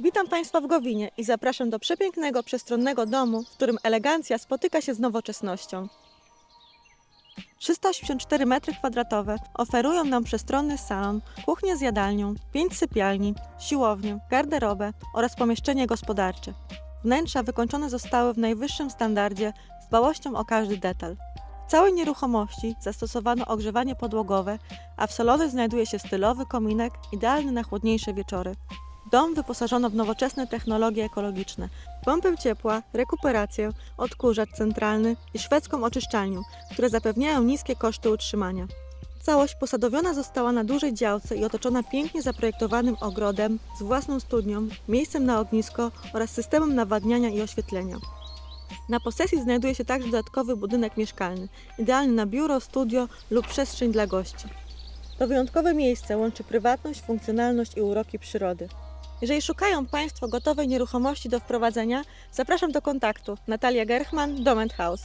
Witam Państwa w Gowinie i zapraszam do przepięknego, przestronnego domu, w którym elegancja spotyka się z nowoczesnością. 384 m2 oferują nam przestronny salon, kuchnię z jadalnią, 5 sypialni, siłownię, garderobę oraz pomieszczenie gospodarcze. Wnętrza wykończone zostały w najwyższym standardzie z dbałością o każdy detal. W całej nieruchomości zastosowano ogrzewanie podłogowe, a w salonie znajduje się stylowy kominek idealny na chłodniejsze wieczory. Dom wyposażono w nowoczesne technologie ekologiczne, pompę ciepła, rekuperację, odkurzacz centralny i szwedzką oczyszczalnię, które zapewniają niskie koszty utrzymania. Całość posadowiona została na dużej działce i otoczona pięknie zaprojektowanym ogrodem z własną studnią, miejscem na ognisko oraz systemem nawadniania i oświetlenia. Na posesji znajduje się także dodatkowy budynek mieszkalny, idealny na biuro, studio lub przestrzeń dla gości. To wyjątkowe miejsce łączy prywatność, funkcjonalność i uroki przyrody. Jeżeli szukają Państwo gotowej nieruchomości do wprowadzenia, zapraszam do kontaktu. Natalia Gerchman, Dom House.